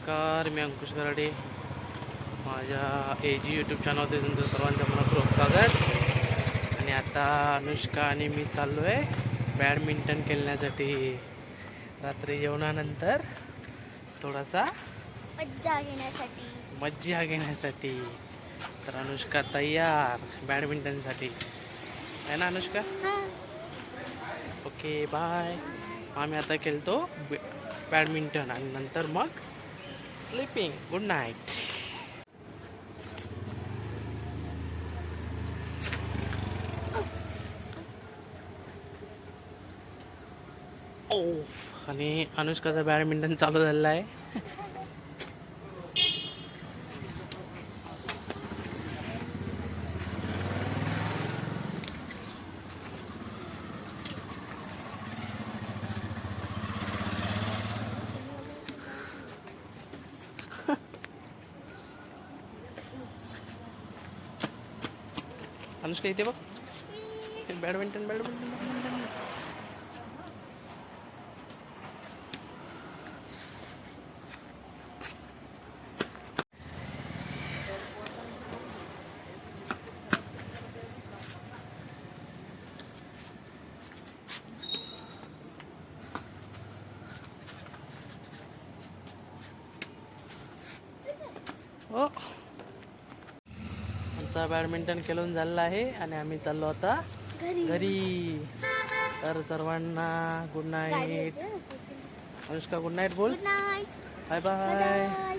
नमस्कार मी अंकुश गराडे माझ्या ए जी यूट्यूब चॅनलवरती तुमचं सर्वांचं मनपूर्वक स्वागत. आणि आता अनुष्का आणि मी चाललो आहे बॅडमिंटन खेळण्यासाठी. रात्री जेवणानंतर थोडासा मज्जा घेण्यासाठी. मज्जा घेण्यासाठी. तर अनुष्का तयार बॅडमिंटनसाठी आहे ना अनुष्का? ओके बाय आम्ही आता खेळतो बॅ- बॅडमिंटन आणि नंतर मग स्लीपिंग गुड नाईट ओ आणि अनुष्काचा बॅडमिंटन चालू झालेला आहे. अनुष्का इथे बघ बॅडमिंटन बॅडमिंटन बॅडमिंटन ओ। आमचा बॅडमिंटन खेळून झालेला आहे आणि आम्ही चाललो आता घरी. घरी. तर सर्वांना good night Anushka good night बोल. Bye bye